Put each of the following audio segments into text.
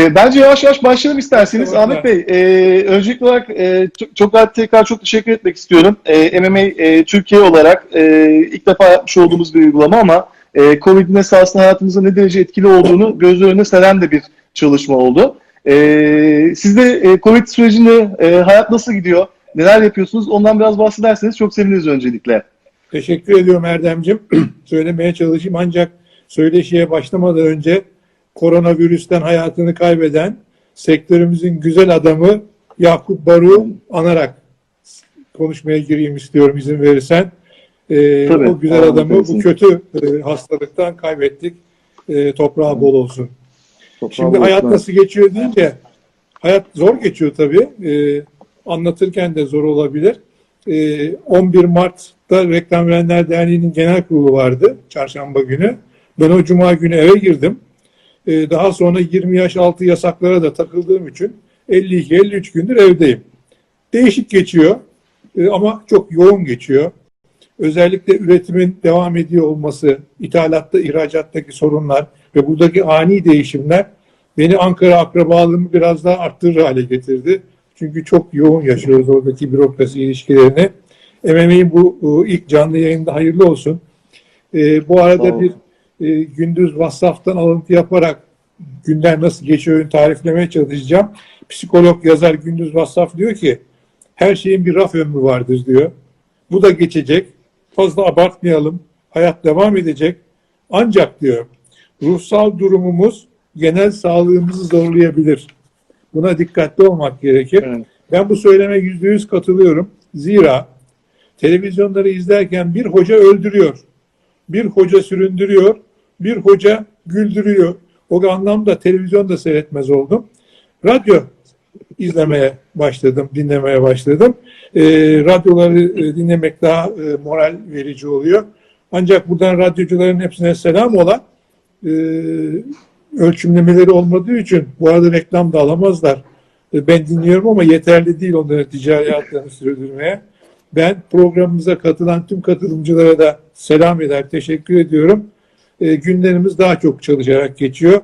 E, bence yavaş yavaş başlayalım isterseniz. Tamam, Ahmet Bey, e, öncelikli olarak e, çok, çok tekrar çok teşekkür etmek istiyorum. E, MMA e, Türkiye olarak e, ilk defa yapmış olduğumuz bir uygulama ama e, Covid'in esasında hayatımızda ne derece etkili olduğunu göz önüne seren de bir çalışma oldu. E, siz de e, Covid sürecinde e, hayat nasıl gidiyor? Neler yapıyorsunuz? Ondan biraz bahsederseniz çok seviniriz öncelikle. Teşekkür ediyorum Erdem'cim. Söylemeye çalışayım ancak söyleşiye başlamadan önce koronavirüsten hayatını kaybeden sektörümüzün güzel adamı Yakup Baru anarak konuşmaya gireyim istiyorum izin verirsen. Ee, Tabii. o güzel adamı bu kötü e, hastalıktan kaybettik. E, toprağı bol olsun. Şimdi hayat nasıl geçiyor deyince hayat zor geçiyor tabii. Ee, anlatırken de zor olabilir. Ee, 11 Mart'ta Reklam Verenler Derneği'nin genel kurulu vardı çarşamba günü. Ben o cuma günü eve girdim. Ee, daha sonra 20 yaş altı yasaklara da takıldığım için 52-53 gündür evdeyim. Değişik geçiyor ee, ama çok yoğun geçiyor. Özellikle üretimin devam ediyor olması, ithalatta, ihracattaki sorunlar ve buradaki ani değişimler beni Ankara akrabalığımı biraz daha arttırır hale getirdi. Çünkü çok yoğun yaşıyoruz oradaki bürokrasi ilişkilerini. MMA'nin bu ilk canlı yayında hayırlı olsun. Ee, bu arada bir e, gündüz WhatsApp'tan alıntı yaparak günler nasıl geçiyor tariflemeye çalışacağım. Psikolog yazar Gündüz WhatsApp diyor ki her şeyin bir raf ömrü vardır diyor. Bu da geçecek. Fazla abartmayalım. Hayat devam edecek. Ancak diyor ruhsal durumumuz genel sağlığımızı zorlayabilir. Buna dikkatli olmak gerekir. Evet. Ben bu söyleme yüzde yüz katılıyorum. Zira televizyonları izlerken bir hoca öldürüyor, bir hoca süründürüyor, bir hoca güldürüyor. O anlamda televizyon da seyretmez oldum. Radyo izlemeye başladım, dinlemeye başladım. Ee, radyoları e, dinlemek daha e, moral verici oluyor. Ancak buradan radyocuların hepsine selam ola. E, ölçümlemeleri olmadığı için bu arada reklam da alamazlar. E, ben dinliyorum ama yeterli değil onların ticari hayatlarını sürdürmeye. Ben programımıza katılan tüm katılımcılara da selam eder, teşekkür ediyorum. E, günlerimiz daha çok çalışarak geçiyor.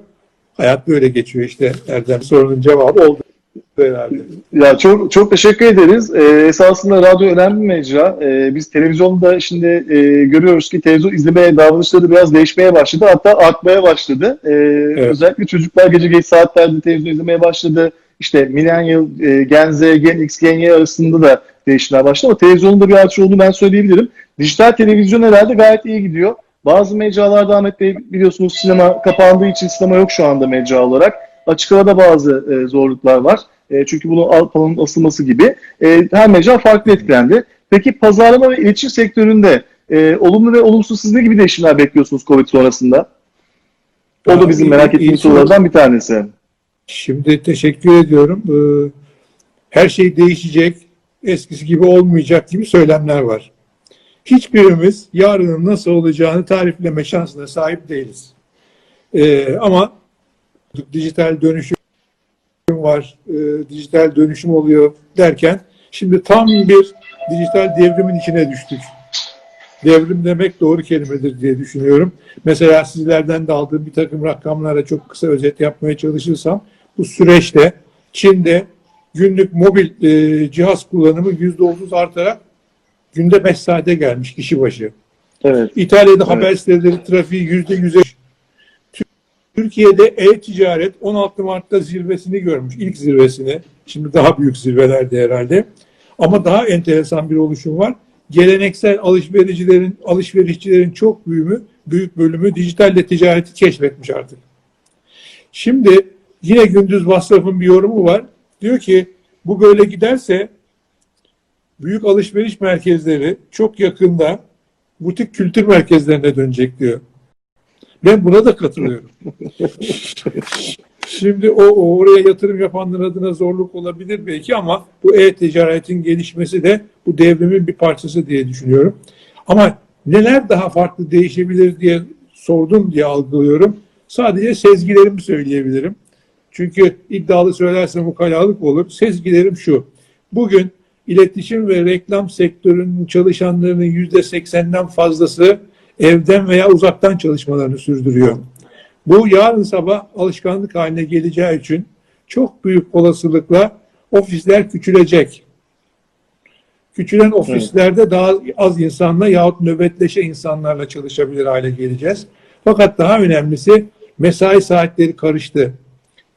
Hayat böyle geçiyor işte Erdem sorunun cevabı oldu herhalde. Ya çok çok teşekkür ederiz. Ee, esasında radyo önemli bir mecra. Ee, biz televizyonda şimdi e, görüyoruz ki televizyon izlemeye davranışları biraz değişmeye başladı. Hatta artmaya başladı. Ee, Özellikle çocuklar gece geç saatlerde televizyon izlemeye başladı. İşte millennial, e, Gen Z, Gen X, Gen Y arasında da değişimler başladı. Ama televizyonun da bir artış olduğunu ben söyleyebilirim. Dijital televizyon herhalde gayet iyi gidiyor. Bazı mecralarda Ahmet Bey biliyorsunuz sinema kapandığı için sinema yok şu anda mecra olarak. Açık havada bazı e, zorluklar var. E, çünkü bunu Avrupa'nın asılması gibi. E, her mecra farklı etkilendi. Peki pazarlama ve iletişim sektöründe e, olumlu ve olumsuz siz ne gibi değişimler bekliyorsunuz Covid sonrasında? O da bizim merak ettiğimiz soru. sorulardan bir tanesi. Şimdi teşekkür ediyorum. Ee, Her şey değişecek, eskisi gibi olmayacak gibi söylemler var. Hiçbirimiz yarının nasıl olacağını tarifleme şansına sahip değiliz. Ee, ama dijital dönüşüm var, e, dijital dönüşüm oluyor derken şimdi tam bir dijital devrimin içine düştük. Devrim demek doğru kelimedir diye düşünüyorum. Mesela sizlerden de aldığım bir takım rakamlara çok kısa özet yapmaya çalışırsam bu süreçte Çin'de günlük mobil e, cihaz kullanımı %30 artarak günde 5 saate gelmiş kişi başı. Evet. İtalya'da haber siteleri trafiği yüzde yüze. Türkiye'de e-ticaret 16 Mart'ta zirvesini görmüş, ilk zirvesini. Şimdi daha büyük zirvelerde herhalde. Ama daha enteresan bir oluşum var. Geleneksel alışvericilerin, alışverişçilerin çok büyümü, büyük bölümü dijitalle ticareti keşfetmiş artık. Şimdi yine Gündüz Vasf'ın bir yorumu var. Diyor ki bu böyle giderse büyük alışveriş merkezleri çok yakında butik kültür merkezlerine dönecek diyor. Ben buna da katılıyorum. Şimdi o, o oraya yatırım yapanların adına zorluk olabilir belki ama bu e-ticaretin gelişmesi de bu devrimin bir parçası diye düşünüyorum. Ama neler daha farklı değişebilir diye sordum diye algılıyorum. Sadece sezgilerimi söyleyebilirim. Çünkü iddialı söylersem ukalalık olur. Sezgilerim şu. Bugün iletişim ve reklam sektörünün çalışanlarının yüzde seksenden fazlası evden veya uzaktan çalışmalarını sürdürüyor. Bu yarın sabah alışkanlık haline geleceği için çok büyük olasılıkla ofisler küçülecek. Küçülen ofislerde daha az insanla yahut nöbetleşe insanlarla çalışabilir hale geleceğiz. Fakat daha önemlisi mesai saatleri karıştı.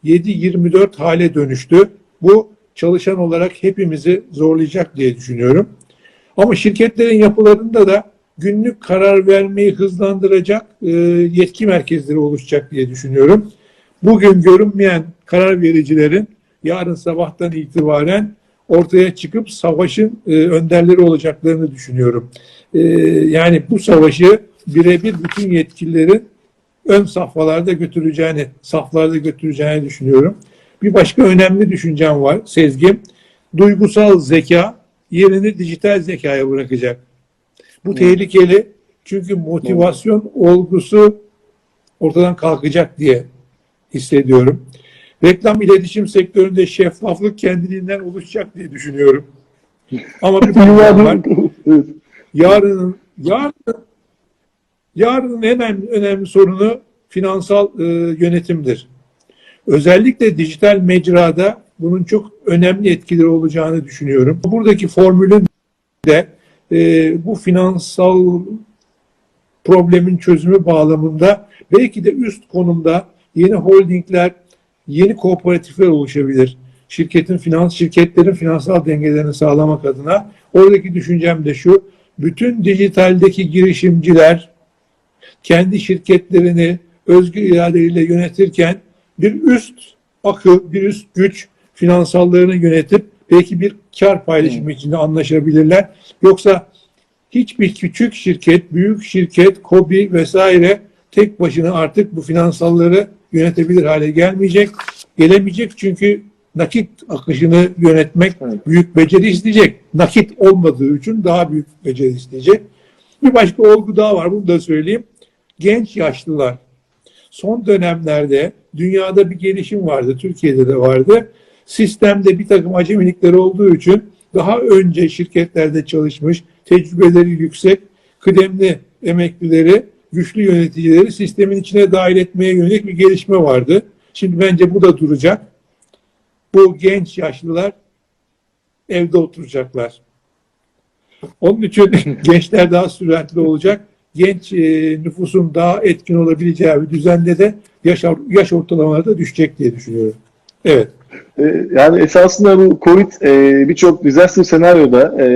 7-24 hale dönüştü. Bu çalışan olarak hepimizi zorlayacak diye düşünüyorum. Ama şirketlerin yapılarında da günlük karar vermeyi hızlandıracak e, yetki merkezleri oluşacak diye düşünüyorum. Bugün görünmeyen karar vericilerin yarın sabahtan itibaren ortaya çıkıp savaşın e, önderleri olacaklarını düşünüyorum. E, yani bu savaşı birebir bütün yetkililerin ön safhalarda götüreceğini, saflarda götüreceğini düşünüyorum. Bir başka önemli düşüncem var, sezgim. Duygusal zeka yerini dijital zekaya bırakacak. Bu tehlikeli çünkü motivasyon olgusu ortadan kalkacak diye hissediyorum. Reklam iletişim sektöründe şeffaflık kendiliğinden oluşacak diye düşünüyorum. Ama bir var. Evet. Yarının, yarın, yarının en önemli, önemli sorunu finansal e, yönetimdir. Özellikle dijital mecrada bunun çok önemli etkileri olacağını düşünüyorum. Buradaki formülün de e, bu finansal problemin çözümü bağlamında belki de üst konumda yeni holdingler, yeni kooperatifler oluşabilir. Şirketin finans şirketlerin finansal dengelerini sağlamak adına oradaki düşüncem de şu. Bütün dijitaldeki girişimciler kendi şirketlerini özgür iradeleriyle yönetirken bir üst akıl, bir üst güç finansallarını yönetip belki bir kar paylaşımı içinde anlaşabilirler. Yoksa hiçbir küçük şirket, büyük şirket, KOBİ vesaire tek başına artık bu finansalları yönetebilir hale gelmeyecek. Gelemeyecek çünkü nakit akışını yönetmek Evet. büyük beceri isteyecek. Nakit olmadığı için daha büyük beceri isteyecek. Bir başka olgu daha var, bunu da söyleyeyim. Genç yaşlılar. Son dönemlerde dünyada bir gelişim vardı, Türkiye'de de vardı. Sistemde bir takım acemilikler olduğu için daha önce şirketlerde çalışmış, tecrübeleri yüksek, kıdemli emeklileri, güçlü yöneticileri sistemin içine dahil etmeye yönelik bir gelişme vardı. Şimdi bence bu da duracak. Bu genç yaşlılar evde oturacaklar. Onun için gençler daha süratli olacak. Genç e, nüfusun daha etkin olabileceği bir düzende de yaş, yaş ortalamaları da düşecek diye düşünüyorum. Evet. Ee, Yani esasında bu Covid e, birçok disaster senaryoda e,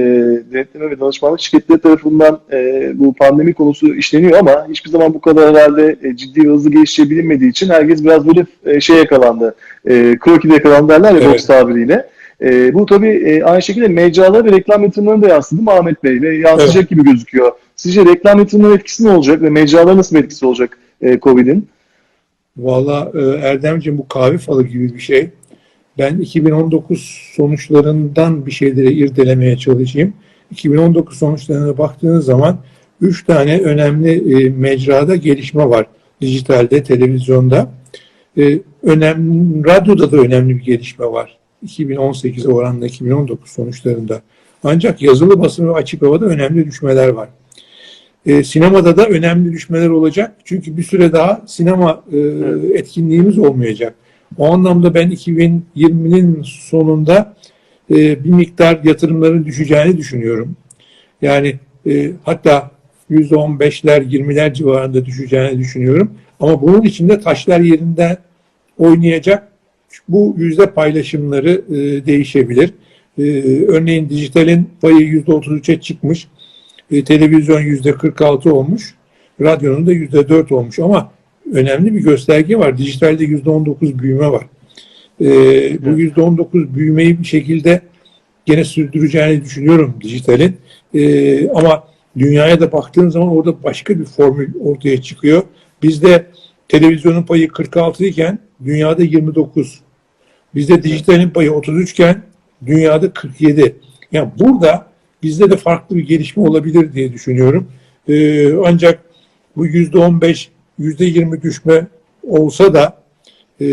denetleme ve danışmanlık şirketleri tarafından e, bu pandemi konusu işleniyor ama hiçbir zaman bu kadar herhalde e, ciddi ve hızlı gelişeceği bilinmediği için herkes biraz böyle e, şey yakalandı. E, krokide yakalandı derler ya Evet. boks tabiriyle. E, bu tabii e, aynı şekilde mecralar ve reklam yatırımlarına da yansıdı mı Ahmet Bey? Ve yansıyacak gibi gözüküyor. Sizce reklam yatırımlarının etkisi ne olacak ve mecralara nasıl bir etkisi olacak e, Covid'in? Valla e, Erdemciğim bu kahve falı gibi bir şey. Ben 2019 sonuçlarından bir şeyleri irdelemeye çalışayım. 2019 sonuçlarına baktığınız zaman 3 tane önemli e, mecrada gelişme var. Dijitalde, televizyonda. E, önemli, radyoda da önemli bir gelişme var. 2018 oranla 2019 sonuçlarında. Ancak yazılı basın ve açık havada önemli düşmeler var. E, sinemada da önemli düşmeler olacak. Çünkü bir süre daha sinema e, etkinliğimiz olmayacak. O anlamda ben 2020'nin sonunda e, bir miktar yatırımların düşeceğini düşünüyorum. Yani e, hatta %15'ler, 20'ler civarında düşeceğini düşünüyorum. Ama bunun içinde taşlar yerinde oynayacak bu yüzde paylaşımları e, değişebilir. E, örneğin dijitalin payı %33'e çıkmış. E, televizyon yüzde 46 olmuş. Radyonun da yüzde 4 olmuş ama önemli bir gösterge var. Dijitalde yüzde 19 büyüme var. E, bu yüzde 19 büyümeyi bir şekilde gene sürdüreceğini düşünüyorum dijitalin. E, ama dünyaya da baktığın zaman orada başka bir formül ortaya çıkıyor. Bizde televizyonun payı 46 iken dünyada 29. Bizde dijitalin payı 33 iken dünyada 47. Yani burada bizde de farklı bir gelişme olabilir diye düşünüyorum. Ee, ancak bu yüzde 15, yüzde 20 düşme olsa da e,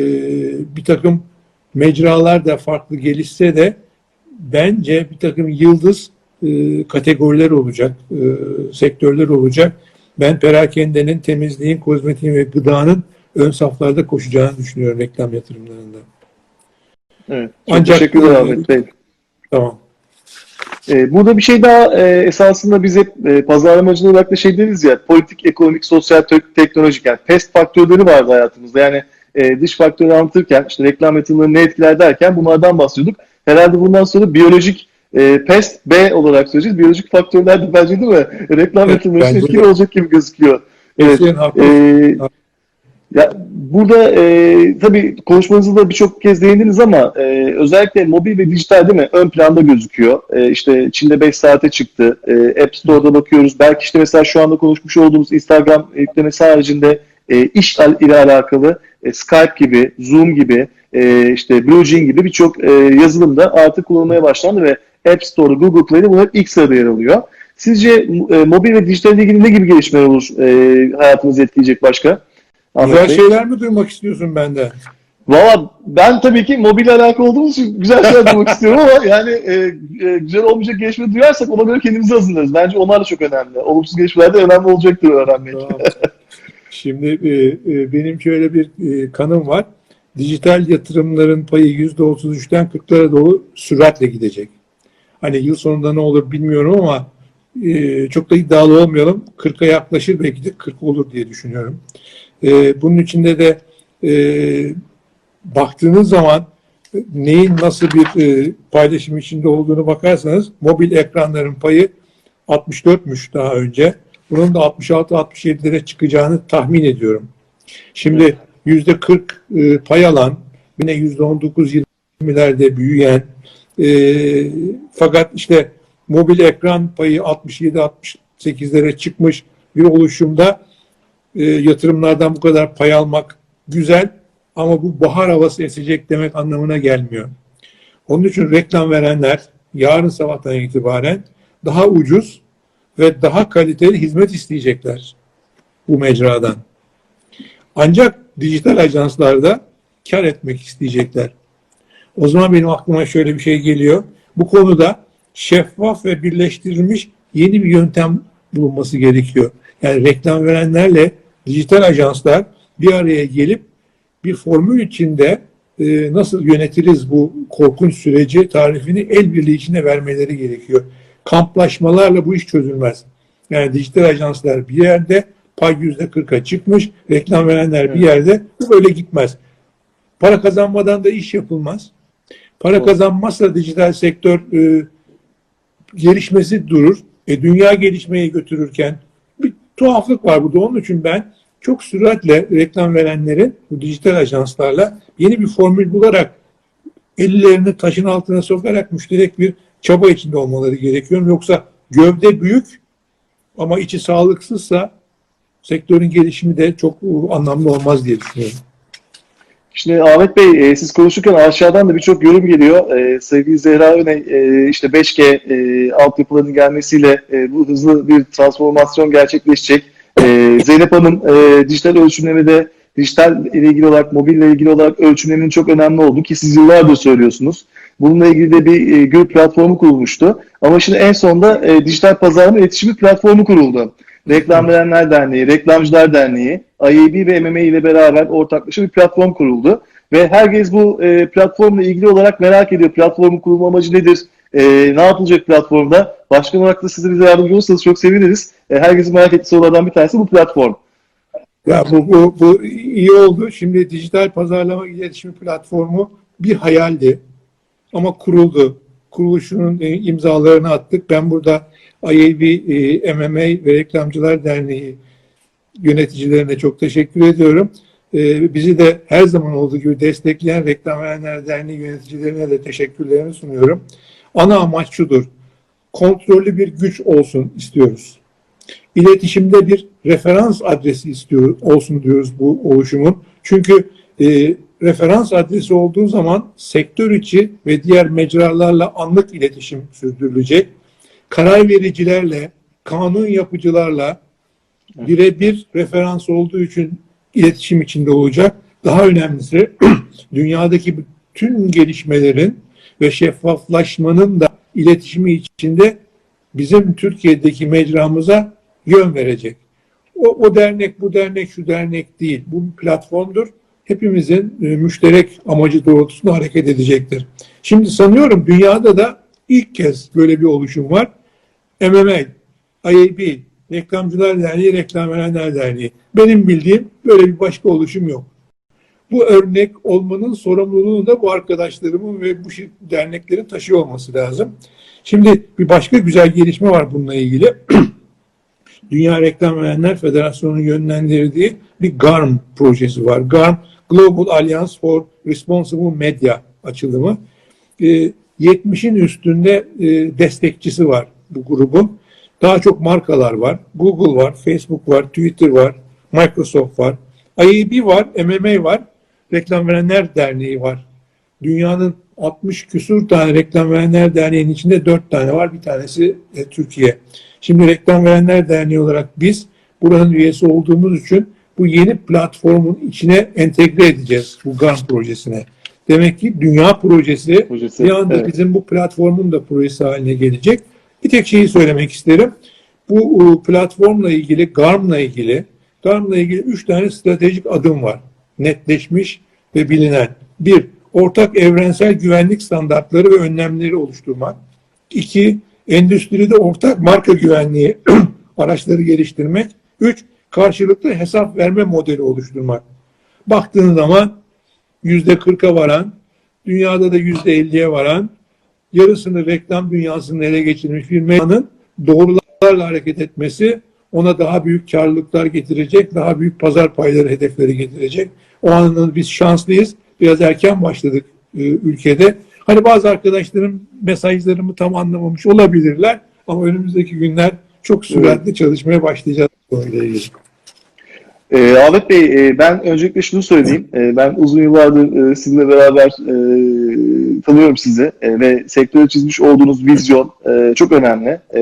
bir takım mecralar da farklı gelişse de bence bir takım yıldız e, kategoriler olacak, e, sektörler olacak. Ben perakendenin, temizliğin, kozmetiğin ve gıdanın ön saflarda koşacağını düşünüyorum reklam yatırımlarında. Evet. Ancak- teşekkür ederim Ahmet Bey. Tamam. Ee, burada bir şey daha e, esasında biz hep e, pazarlamacı olarak da şey deriz ya politik, ekonomik, sosyal, tek- teknolojik yani pest faktörleri vardı hayatımızda. Yani e, dış faktörü anlatırken işte reklam yatırımları ne etkiler derken bunlardan bahsediyorduk. Herhalde bundan sonra biyolojik e, pest B olarak söyleyeceğiz. Biyolojik faktörler de bence değil mi? Reklam Evet, yatırımları etkili olacak gibi gözüküyor. Evet. Ee, ya burada e, tabii konuşmanızda da birçok kez değindiniz ama e, özellikle mobil ve dijital değil mi ön planda gözüküyor. E, işte Çin'de 5 saate çıktı. E, App Store'da bakıyoruz. Belki işte mesela şu anda konuşmuş olduğumuz Instagram yüklemesi haricinde e, iş ile alakalı e, Skype gibi, Zoom gibi, e, işte BlueJean gibi birçok e, yazılımda artık kullanılmaya başlandı ve App Store, Google Play'de bunlar ilk sırada yer alıyor. Sizce e, mobil ve dijital ilgili ne gibi gelişmeler olur e, hayatınızı etkileyecek başka? Ahmet Güzel Bey? şeyler mi duymak istiyorsun benden? Valla ben tabii ki mobil alakalı olduğumuz için güzel şeyler duymak istiyorum ama yani e, e, güzel olmayacak gelişme duyarsak ona göre kendimizi hazırlarız. Bence onlar da çok önemli. Olumsuz gelişmeler de önemli olacaktır öğrenmek. Tamam. Şimdi e, e, benim şöyle bir e, kanım var. Dijital yatırımların payı %33'ten 40'lara doğru süratle gidecek. Hani yıl sonunda ne olur bilmiyorum ama e, çok da iddialı olmayalım. 40'a yaklaşır belki de 40 olur diye düşünüyorum. E, bunun içinde de e, baktığınız zaman neyin nasıl bir e, paylaşım içinde olduğunu bakarsanız mobil ekranların payı 64'müş daha önce. Bunun da 66-67'lere çıkacağını tahmin ediyorum. Şimdi yüzde 40 e, pay alan, yine yüzde 19-20'lerde büyüyen, e, fakat işte mobil ekran payı 67-68'lere çıkmış bir oluşumda e, yatırımlardan bu kadar pay almak güzel ama bu bahar havası esecek demek anlamına gelmiyor. Onun için reklam verenler yarın sabahtan itibaren daha ucuz ve daha kaliteli hizmet isteyecekler bu mecradan. Ancak dijital ajanslarda kar etmek isteyecekler. O zaman benim aklıma şöyle bir şey geliyor. Bu konuda şeffaf ve birleştirilmiş yeni bir yöntem bulunması gerekiyor. Yani reklam verenlerle dijital ajanslar bir araya gelip bir formül içinde e, nasıl yönetiriz bu korkunç süreci tarifini el birliği içinde vermeleri gerekiyor. Kamplaşmalarla bu iş çözülmez. Yani dijital ajanslar bir yerde pay yüzde kırka çıkmış, reklam verenler bir yerde bu böyle gitmez. Para kazanmadan da iş yapılmaz. Para Doğru. kazanmazsa dijital sektör e, gelişmesi durur. E, dünya gelişmeyi götürürken tuhaflık var burada. Onun için ben çok süratle reklam verenlerin bu dijital ajanslarla yeni bir formül bularak ellerini taşın altına sokarak müşterek bir çaba içinde olmaları gerekiyor. Yoksa gövde büyük ama içi sağlıksızsa sektörün gelişimi de çok anlamlı olmaz diye düşünüyorum. Şimdi Ahmet Bey e, siz konuşurken aşağıdan da birçok yorum geliyor. E, sevgili Zehra Öne e, işte 5G e, altyapılarının gelmesiyle e, bu hızlı bir transformasyon gerçekleşecek. E, Zeynep Hanım e, dijital ölçümlemede dijital ile ilgili olarak, mobille ilgili olarak ölçümlemenin çok önemli olduğu ki siz yıllardır söylüyorsunuz. Bununla ilgili de bir e, gül platformu kurulmuştu. Ama şimdi en sonda e, dijital pazarlama iletişimi platformu kuruldu. Reklam Verenler Derneği, Reklamcılar Derneği, IAB ve MMA ile beraber ortaklaşa bir platform kuruldu. Ve herkes bu e, platformla ilgili olarak merak ediyor. Platformun kurulma amacı nedir? E, ne yapılacak platformda? Başkan olarak da siz bize yardımcı olursanız çok seviniriz. E, herkesin merak ettiği sorulardan bir tanesi bu platform. Ya bu, bu, bu iyi oldu. Şimdi dijital pazarlama iletişimi platformu bir hayaldi. Ama kuruldu. Kuruluşunun e, imzalarını attık. Ben burada IAB, e, MMA ve Reklamcılar Derneği yöneticilerine çok teşekkür ediyorum. E, bizi de her zaman olduğu gibi destekleyen Reklam Verenler Derneği yöneticilerine de teşekkürlerimi sunuyorum. Ana amaç şudur. Kontrollü bir güç olsun istiyoruz. İletişimde bir referans adresi istiyor olsun diyoruz bu oluşumun. Çünkü e, referans adresi olduğu zaman sektör içi ve diğer mecralarla anlık iletişim sürdürülecek. Karar vericilerle, kanun yapıcılarla birebir referans olduğu için iletişim içinde olacak. Daha önemlisi dünyadaki bütün gelişmelerin ve şeffaflaşmanın da iletişimi içinde bizim Türkiye'deki mecramıza yön verecek. o, o dernek, bu dernek, şu dernek değil. Bu bir platformdur. Hepimizin e, müşterek amacı doğrultusunda hareket edecektir. Şimdi sanıyorum dünyada da ilk kez böyle bir oluşum var. MMA, IAB, Reklamcılar Derneği, Reklam Verenler Derneği. Benim bildiğim böyle bir başka oluşum yok. Bu örnek olmanın sorumluluğunu da bu arkadaşlarımın ve bu derneklerin taşıyor olması lazım. Şimdi bir başka güzel gelişme var bununla ilgili. Dünya Reklam Verenler Federasyonu'nun yönlendirdiği bir GARM projesi var. GARM, Global Alliance for Responsible Media açılımı. Ee, 70'in üstünde e, destekçisi var bu grubun. Daha çok markalar var. Google var, Facebook var, Twitter var, Microsoft var. IAB var, MMA var, Reklam Verenler Derneği var. Dünyanın 60 küsur tane Reklam Verenler Derneği'nin içinde 4 tane var. Bir tanesi e, Türkiye. Şimdi Reklam Verenler Derneği olarak biz buranın üyesi olduğumuz için bu yeni platformun içine entegre edeceğiz bu GAN projesine. Demek ki dünya projesi Projesi, bir anda evet. bizim bu platformun da projesi haline gelecek. Bir tek şeyi söylemek isterim. Bu e, platformla ilgili, GARM'la ilgili, GARM'la ilgili üç tane stratejik adım var. Netleşmiş ve bilinen. Bir, ortak evrensel güvenlik standartları ve önlemleri oluşturmak. İki, endüstride ortak marka güvenliği araçları geliştirmek. Üç, karşılıklı hesap verme modeli oluşturmak. Baktığın zaman yüzde kırka varan, dünyada da yüzde elliye varan, yarısını reklam dünyasının ele geçirmiş bir medyanın doğrularla hareket etmesi ona daha büyük karlılıklar getirecek, daha büyük pazar payları hedefleri getirecek. O anlamda biz şanslıyız. Biraz erken başladık e, ülkede. Hani bazı arkadaşlarım mesajlarımı tam anlamamış olabilirler ama önümüzdeki günler çok süratli çalışmaya başlayacağız konuyla ilgili. Ee, Ahmet Bey, e, ben öncelikle şunu söyleyeyim. E, ben uzun yıllardır e, sizinle beraber e, tanıyorum sizi e, ve sektöre çizmiş olduğunuz vizyon e, çok önemli. E,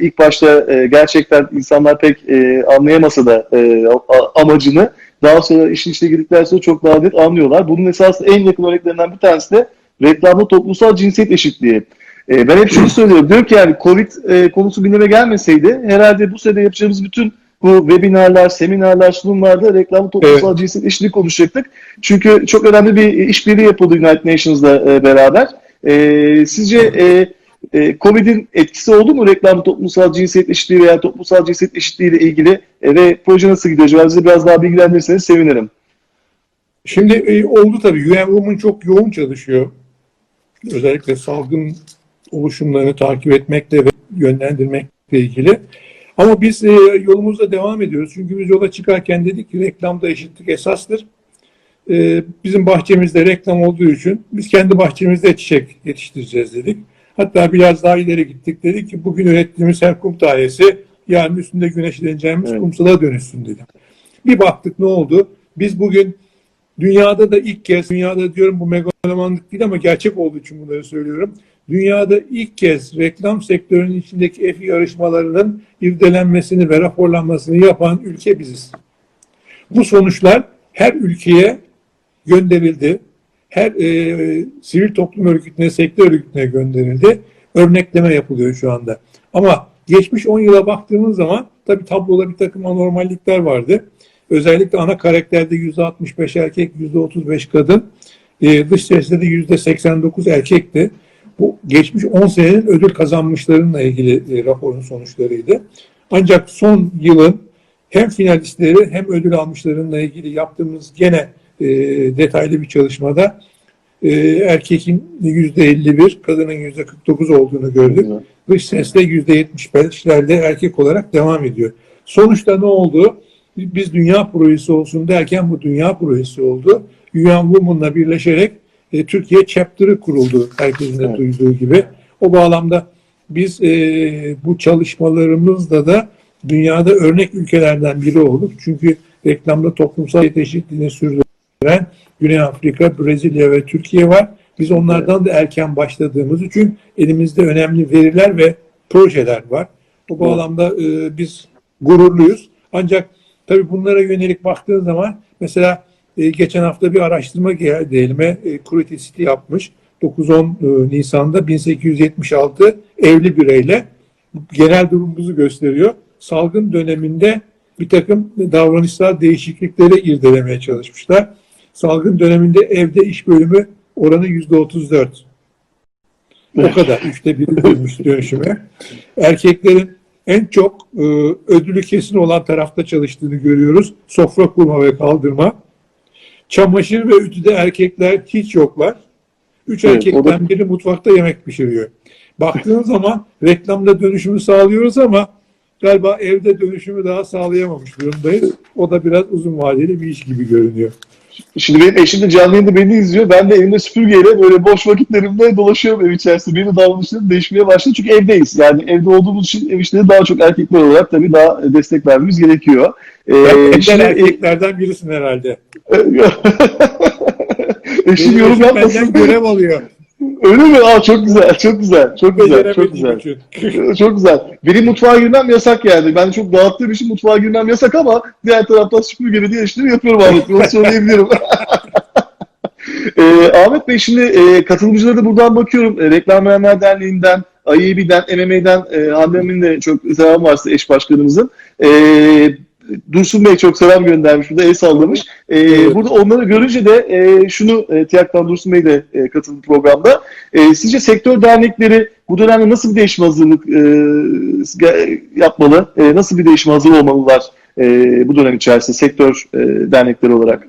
ilk başta e, gerçekten insanlar pek e, anlayamasa da e, a- amacını daha sonra işin içine girdikten sonra çok daha net anlıyorlar. Bunun esas en yakın örneklerinden bir tanesi de reklamda toplumsal cinsiyet eşitliği. E, ben hep şunu söylüyorum. Diyorum ki yani Covid e, konusu gündeme gelmeseydi herhalde bu sene yapacağımız bütün bu webinarlar, seminerler, sunumlarda reklamlı toplumsal cinsiyet eşitliği konuşacaktık. Çünkü çok önemli bir işbirliği yapıldı United Nations'la e, beraber. E, sizce e, e, Covid'in etkisi oldu mu reklamlı toplumsal cinsiyet eşitliği veya toplumsal cinsiyet eşitliği ile ilgili e, ve proje nasıl gidiyor? acaba? Bizi biraz daha bilgilendirirseniz sevinirim. Şimdi e, oldu tabii. UN Women çok yoğun çalışıyor. Özellikle salgın oluşumlarını takip etmekle ve yönlendirmekle ilgili. Ama biz e, yolumuzda devam ediyoruz. Çünkü biz yola çıkarken dedik ki reklamda eşitlik esastır. E, bizim bahçemizde reklam olduğu için biz kendi bahçemizde çiçek yetiştireceğiz dedik. Hatta biraz daha ileri gittik. Dedik ki bugün ürettiğimiz her kum tanesi yarın üstünde güneşleneceğimiz Evet. kumsala dönüşsün dedik. Bir baktık ne oldu? Biz bugün Dünyada da ilk kez, dünyada diyorum bu megalomanlık değil ama gerçek olduğu için bunları söylüyorum. Dünyada ilk kez reklam sektörünün içindeki EFI yarışmalarının irdelenmesini ve raporlanmasını yapan ülke biziz. Bu sonuçlar her ülkeye gönderildi. Her e, sivil toplum örgütüne, sektör örgütüne gönderildi. Örnekleme yapılıyor şu anda. Ama geçmiş 10 yıla baktığımız zaman tabii tabloda bir takım anormallikler vardı. Özellikle ana karakterde %65 erkek, %35 kadın. E, dış sesde de %89 erkekti. Bu geçmiş 10 senenin ödül kazanmışlarıyla ilgili e, raporun sonuçlarıydı. Ancak son yılın hem finalistleri hem ödül almışlarıyla ilgili yaptığımız gene e, detaylı bir çalışmada e, erkekin %51, kadının %49 olduğunu gördük. Dış sesle %75'lerde erkek olarak devam ediyor. Sonuçta ne oldu? Biz dünya projesi olsun derken bu dünya projesi oldu. UN Women'la birleşerek e, Türkiye chapter'ı kuruldu herkesin de Evet. duyduğu gibi. O bağlamda biz e, bu çalışmalarımızda da dünyada örnek ülkelerden biri olduk. Çünkü reklamda toplumsal eşitliğini sürdüren Güney Afrika, Brezilya ve Türkiye var. Biz onlardan da erken başladığımız için elimizde önemli veriler ve projeler var. Bu bağlamda e, biz gururluyuz. Ancak tabii bunlara yönelik baktığın zaman mesela e, geçen hafta bir araştırma geldi elime. E, Curiosity yapmış. 9-10 e, Nisan'da 1876 evli bireyle genel durumumuzu gösteriyor. Salgın döneminde bir takım davranışsal değişiklikleri irdelemeye çalışmışlar. Salgın döneminde evde iş bölümü oranı yüzde 34. O kadar. Üçte biri dönmüş dönüşüme. Erkeklerin en çok e, ödülü kesin olan tarafta çalıştığını görüyoruz. Sofra kurma ve kaldırma. Çamaşır ve ütüde erkekler hiç yoklar. Üç Evet, erkekten da- biri mutfakta yemek pişiriyor. Baktığın zaman reklamda dönüşümü sağlıyoruz ama galiba evde dönüşümü daha sağlayamamış durumdayız. O da biraz uzun vadeli bir iş gibi görünüyor. Şimdi benim eşim de canlı yayında beni izliyor. Ben de elimde süpürgeyle böyle boş vakitlerimde dolaşıyorum ev içerisinde. Benim davranışlarım değişmeye başladı. Çünkü evdeyiz. Yani evde olduğumuz için ev işleri daha çok erkekler olarak tabii daha destek vermemiz gerekiyor. Ee, şimdi- erkeklerden birisin herhalde. eşim yorum yapmasın. görev alıyor. Öyle mi? Aa, çok güzel, çok güzel, çok güzel, çok güzel. için. Çok güzel. Benim mutfağa girmem yasak yani. Ben çok dağıttığım için mutfağa girmem yasak ama diğer taraftan süpürgeyle diğer işleri yapıyorum Ahmet. Onu söyleyebilirim. Ee, Ahmet Bey şimdi e, katılımcılara da buradan bakıyorum. E, Reklam Verenler Derneği'nden, IEB'den, MMA'den e, Hande da çok selam varsa eş başkanımızın. E, Dursun Bey çok selam göndermiş. Burada el sallamış. E, Evet. Burada onları görünce de e, şunu e, TİAK'tan Dursun Bey de e, katıldı programda. E, sizce sektör dernekleri bu dönemde nasıl bir değişim hazırlık e, yapmalı? E, nasıl bir değişim hazır olmalılar e, bu dönem içerisinde sektör e, dernekleri olarak?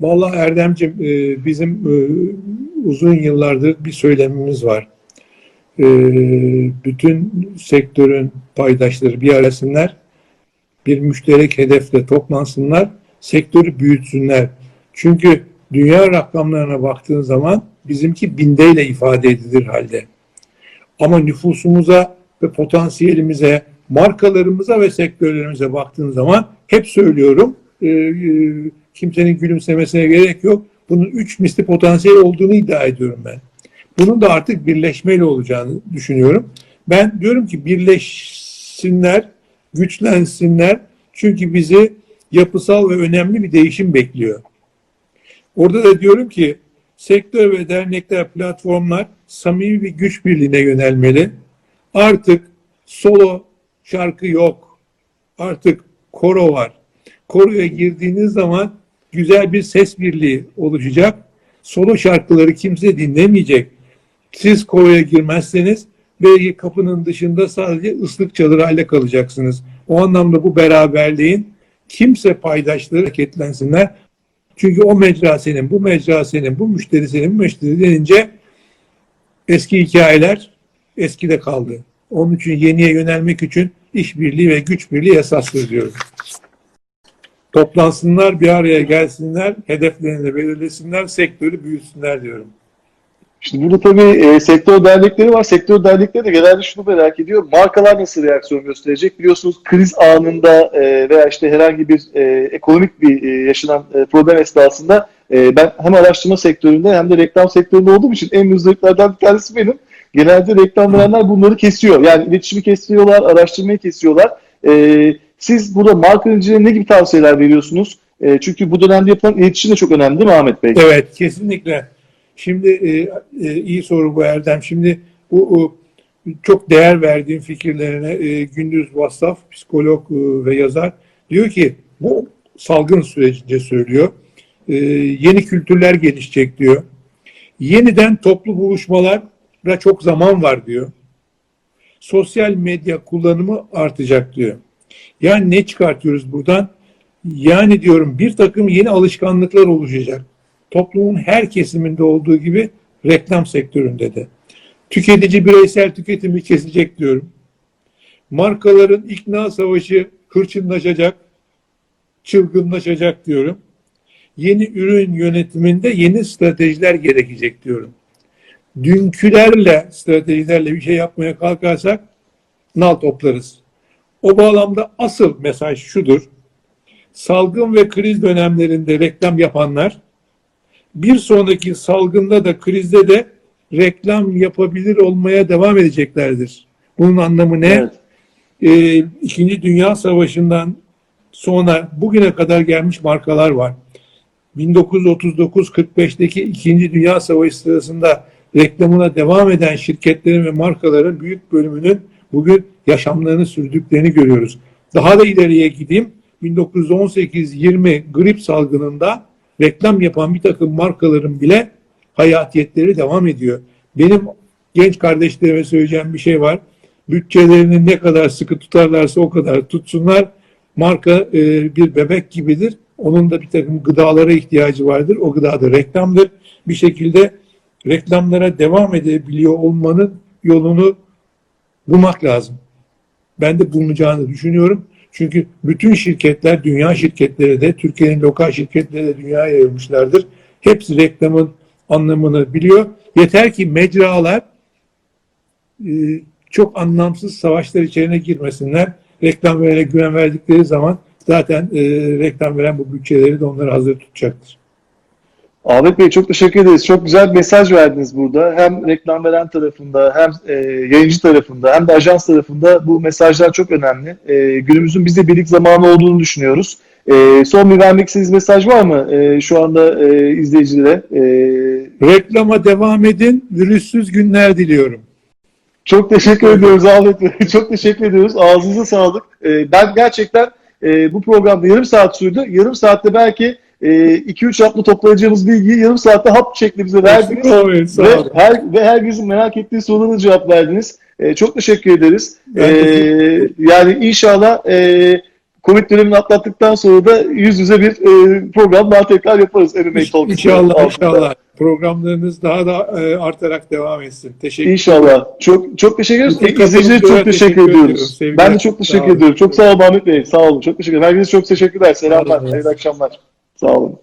Vallahi Erdemciğim e, bizim e, uzun yıllardır bir söylemimiz var. E, Bütün sektörün paydaşları bir arasınlar, bir müşterek hedefle toplansınlar, sektörü büyütsünler. Çünkü dünya rakamlarına baktığın zaman bizimki bindeyle ifade edilir halde. Ama nüfusumuza ve potansiyelimize, markalarımıza ve sektörlerimize baktığın zaman hep söylüyorum e, e, kimsenin gülümsemesine gerek yok. Bunun üç misli potansiyel olduğunu iddia ediyorum ben. Bunun da artık birleşmeyle olacağını düşünüyorum. Ben diyorum ki birleşsinler, güçlensinler. Çünkü bizi yapısal ve önemli bir değişim bekliyor. Orada da diyorum ki sektör ve dernekler, platformlar samimi bir güç birliğine yönelmeli. Artık solo şarkı yok. Artık koro var. Koroya girdiğiniz zaman güzel bir ses birliği oluşacak. Solo şarkıları kimse dinlemeyecek. Siz koroya girmezseniz belki kapının dışında sadece ıslık çalır halde kalacaksınız. O anlamda bu beraberliğin kimse paydaşları hareketlensinler. Çünkü o mecra senin, bu mecra senin, bu müşteri senin, bu müşteri denince eski hikayeler eskide kaldı. Onun için yeniye yönelmek için işbirliği ve güç birliği esastır diyorum. Toplansınlar, bir araya gelsinler, hedeflerini belirlesinler, sektörü büyütsünler diyorum. Şimdi burada tabii e, sektör dernekleri var. Sektör dernekleri de genelde şunu merak ediyor. Markalar nasıl reaksiyon gösterecek? Biliyorsunuz kriz anında e, veya işte herhangi bir e, ekonomik bir e, yaşanan e, problem esnasında e, ben hem araştırma sektöründe hem de reklam sektöründe olduğum için en müzdariplerden bir tanesi benim. Genelde reklam verenler bunları kesiyor. Yani iletişimi kesiyorlar, araştırmayı kesiyorlar. E, siz burada marka ne gibi tavsiyeler veriyorsunuz? E, çünkü bu dönemde yapılan iletişim de çok önemli değil mi Ahmet Bey? Evet, kesinlikle. Şimdi e, e, iyi soru bu Erdem. Şimdi bu o, çok değer verdiğim fikirlerine e, Gündüz Vassaf, psikolog e, ve yazar diyor ki bu salgın sürecince söylüyor. E, yeni kültürler gelişecek diyor. Yeniden toplu buluşmalara çok zaman var diyor. Sosyal medya kullanımı artacak diyor. Yani ne çıkartıyoruz buradan? Yani diyorum bir takım yeni alışkanlıklar oluşacak toplumun her kesiminde olduğu gibi reklam sektöründe de. Tüketici bireysel tüketimi kesecek diyorum. Markaların ikna savaşı hırçınlaşacak, çılgınlaşacak diyorum. Yeni ürün yönetiminde yeni stratejiler gerekecek diyorum. Dünkülerle, stratejilerle bir şey yapmaya kalkarsak nal toplarız. O bağlamda asıl mesaj şudur. Salgın ve kriz dönemlerinde reklam yapanlar bir sonraki salgında da krizde de reklam yapabilir olmaya devam edeceklerdir. Bunun anlamı ne? Evet. Ee, İkinci Dünya Savaşı'ndan sonra bugüne kadar gelmiş markalar var. 1939-45'teki İkinci Dünya Savaşı sırasında reklamına devam eden şirketlerin ve markaların büyük bölümünün bugün yaşamlarını sürdüklerini görüyoruz. Daha da ileriye gideyim. 1918-20 grip salgınında reklam yapan bir takım markaların bile hayatiyetleri devam ediyor. Benim genç kardeşlerime söyleyeceğim bir şey var. Bütçelerini ne kadar sıkı tutarlarsa o kadar tutsunlar. Marka e, bir bebek gibidir. Onun da bir takım gıdalara ihtiyacı vardır. O gıda da reklamdır. Bir şekilde reklamlara devam edebiliyor olmanın yolunu bulmak lazım. Ben de bulunacağını düşünüyorum. Çünkü bütün şirketler, dünya şirketleri de, Türkiye'nin lokal şirketleri de dünyaya yayılmışlardır. Hepsi reklamın anlamını biliyor. Yeter ki mecralar e, çok anlamsız savaşlar içine girmesinler. Reklam verene güven verdikleri zaman zaten e, reklam veren bu bütçeleri de onları hazır tutacaktır. Ahmet Bey çok teşekkür ederiz. Çok güzel bir mesaj verdiniz burada. Hem reklam veren tarafında hem e, yayıncı tarafında hem de ajans tarafında bu mesajlar çok önemli. E, günümüzün bizde birlik zamanı olduğunu düşünüyoruz. E, son bir vermek istediğiniz mesaj var mı e, şu anda e, izleyicilere? E, Reklama devam edin. Virüssüz günler diliyorum. çok teşekkür ediyoruz Ahmet Bey. çok teşekkür ediyoruz. Ağzınıza sağlık. E, ben gerçekten e, bu programda yarım saat sürdü. Yarım saatte belki 2-3 hafta toplayacağımız bilgiyi yarım saatte hap şekli bize verdiniz. Evet, Ve, her, ve herkesin merak ettiği sorulara cevap verdiniz. E, çok teşekkür ederiz. Ben E, teşekkür yani inşallah e, Covid dönemini atlattıktan sonra da yüz yüze bir e, program daha tekrar yaparız MMA Talks. İnşallah, altında. inşallah. Programlarınız daha da e, artarak devam etsin. Teşekkür İnşallah. Çok çok teşekkür ederiz. İzleyicilere çok teşekkür, teşekkür ediyoruz. Ben de çok teşekkür ediyorum. Çok sağ olun Ahmet Bey. Sağ olun. Çok teşekkür ederim. Herkese çok teşekkürler. Selamlar. Hayırlı akşamlar. Sağ olun.